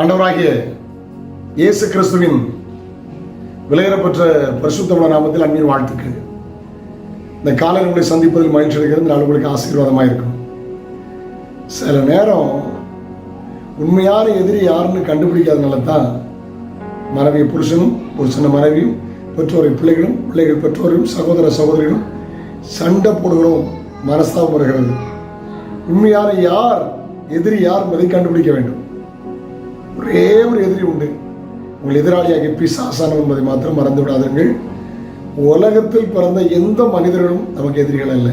ஆண்டவராகிய இயேசு கிறிஸ்துவின் விலையேறப்பெற்ற பரிசுத்தமான நாமத்தில் அன்பின் வாழ்த்துக்கள். இந்த காலையில் உங்களை சந்திப்பதில் மகிழ்ச்சி அடைகிறது. நான் உங்களுக்கு ஆசீர்வாதமாக இருக்கும். சில நேரம் உண்மையான எதிரி யாருன்னு கண்டுபிடிக்காதனால தான் மனைவி புருஷனும் புருஷன மனைவியும் பெற்றோரை பிள்ளைகளும் பிள்ளைகள் பெற்றோரும் சகோதர சகோதரிகளும் சண்டை போடுகிறோம். மனஸ்தாபம் வருகிறது. உண்மையான யார் எதிரி யார் என்பதை கண்டுபிடிக்க வேண்டும். ஒரே ஒரு எதிரி உண்டு. உங்கள் எதிராளியாகிய பிசாசானம் என்பதை மாத்திரம் மறந்து விடாதீர்கள் உலகத்தில் பிறந்த எந்த மனிதர்களும் நமக்கு எதிரிகள் அல்ல.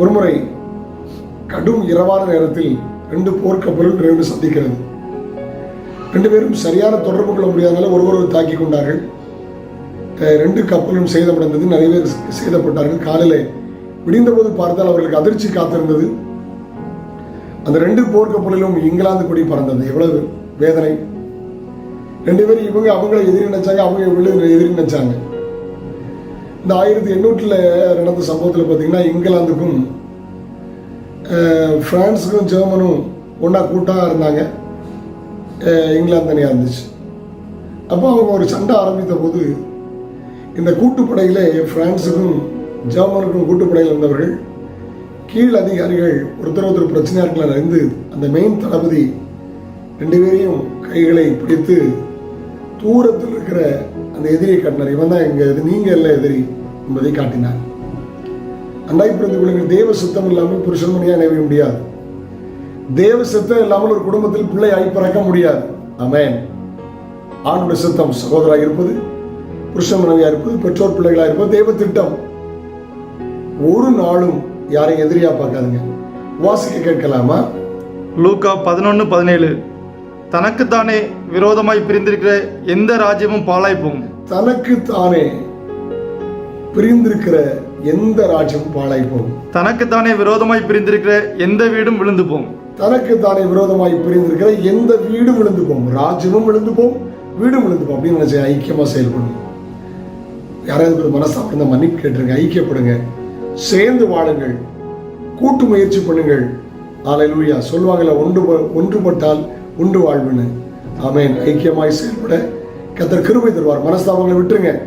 ஒருமுறை கடும் இரவான நேரத்தில் ரெண்டு போர்க்கப்பலும் ரெண்டு சந்திக்கிறது. ரெண்டு பேரும் சரியான தொடர்பு கொள்ள முடியாதனால ஒருவரை தாக்கி கொண்டார்கள். ரெண்டு கப்பலும் சேதமடைந்தது. நிறைய பேர் சேதப்பட்டார்கள். காலையில் விடிந்தபோது பார்த்தால் அவர்களுக்கு அதிர்ச்சி காத்திருந்தது. அந்த ரெண்டு போர்க்கப்பலிலும் இங்கிலாந்து கொடி பறந்தது. எவ்வளவு வேதனை. ரெண்டு பேரும் இவங்க அவங்கள எதிரி நினைச்சாங்க அவங்க இவங்களை எதிரி நினைச்சாங்க. இந்த ஆயிரத்தி எண்ணூற்றில் நடந்த சம்பவத்தில் பார்த்தீங்கன்னா இங்கிலாந்துக்கும் ஃப்ரான்ஸுக்கும் ஜெர்மனும் ஒன்றா கூட்டாக இருந்தாங்க. இங்கிலாந்து தனியாக இருந்துச்சு. அப்போ அவங்க ஒரு சண்டை ஆரம்பித்த போது இந்த கூட்டுப்படையில் ஃப்ரான்ஸுக்கும் ஜெர்மனுக்கும் கூட்டுப்படையில் இருந்தவர்கள் கீழ் அதிகாரிகள் ஒருத்தர் ஒருத்தர் பிரச்சனையாக இருக்கலாம் அறிந்து அந்த மெயின் தளபதி ரெண்டு பேரையும் கைகளை பிடித்து தூரத்தில் இருக்கிற அந்த எதிரியை காட்டினார். இவன் தான் எங்க இது நீங்க இல்லை எதிரி என்பதை காட்டினார். அண்டாய் பிறந்து கொள்ளுங்கள் தேவ சுத்தம் இல்லாமல் புருஷன் மணியாக நினைவு முடியாது. தேவ சித்தம் இல்லாமல் ஒரு குடும்பத்தில் பிள்ளையாய் பிறக்க முடியாது. அமேன் ஆணுடைய சித்தம் சகோதராக இருப்பது புருஷன் மனைவியாக இருப்பது பெற்றோர் பிள்ளைகளாக இருப்பது தேவ திட்டம். ஒரு நாளும் யாரையும் எதிரியா பார்க்காதுங்க. வாசிக்க கேட்கலாமா? லூக்கா பதினொன்று பதினேழு. தனக்குத்தானே விரோதமாய் பிரிந்திருக்கிற எந்த ராஜ்யமும் பாழாய் போகும். தனக்கு தானே பிரிந்திருக்கிற எந்த ராஜ்யம் பாழாய் போகும். தனக்குத்தானே விரோதமாய் பிரிந்திருக்கிற எந்த வீடும் விழுந்து போகும். தனக்கு தானே விரோதமாய் பிரிந்திருக்கிற எந்த வீடும் விழுந்து போகும். ராஜ்யமும் விழுந்து போகும் வீடும் விழுந்து போகும் அப்படின்னு நினைச்சு ஐக்கியமா செயல்படணும் யாராவது ஒரு மனசாக மன்னிப்பு கேட்டுருங்க ஐக்கியப்படுங்க. சேர்ந்து வாழுங்கள். கூட்டு முயற்சி பண்ணுங்கள். ஆலையிலூயா சொல்வாங்கள ஒன்று ஒன்றுபட்டால் உண்டு வாழ்வுன்னு. ஆமேன். ஐக்கியமாய் செயல்பட கத்தர் கிருபை தருவார். மனஸ்தாபங்களை விட்டுருங்க.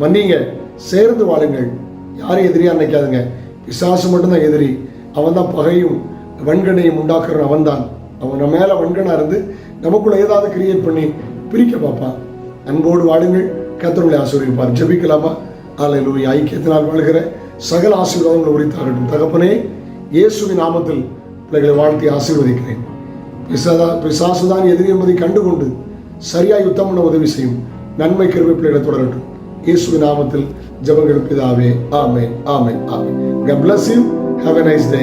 மன்னிங்க. சேர்ந்து வாழுங்கள். யாரையும் எதிரியா நினைக்காதுங்க. பிசாசு மட்டும்தான் எதிரி. அவன் தான் பகையும் வன்கனையும் உண்டாக்குறவன் அவன் தான் அவன் நம்ம மேலே வன்கனாக இருந்து நமக்குள்ள ஏதாவது கிரியேட் பண்ணி பிரிக்க பார்ப்பான் அன்போடு வாழுங்கள். கத்தருடைய ஆசீர்வதிப்பார். ஜபிக்கலாமா? ஆலையிலூயா ஐக்கியத்தினால் வாழ்கிற சகல ஆசீர்வாதங்களை உரித்தாகட்டும் தகப்பனே இயேசுவின் நாமத்தில் பிள்ளைகளை வாழ்த்தி ஆசீர்வதிக்கிறேன். பிசாதா பிசாசுதான் எதிரி என்பதை கண்டுகொண்டு சரியாய் யுத்தம் பண்ண உதவி செய்யும் நன்மை கருவை பிள்ளைகளை தொடரட்டும். இயேசுவின் நாமத்தில் ஜெபங்கள் பிதாவே. ஆமேன் ஆமேன் ஆமென். God bless you. Have nice day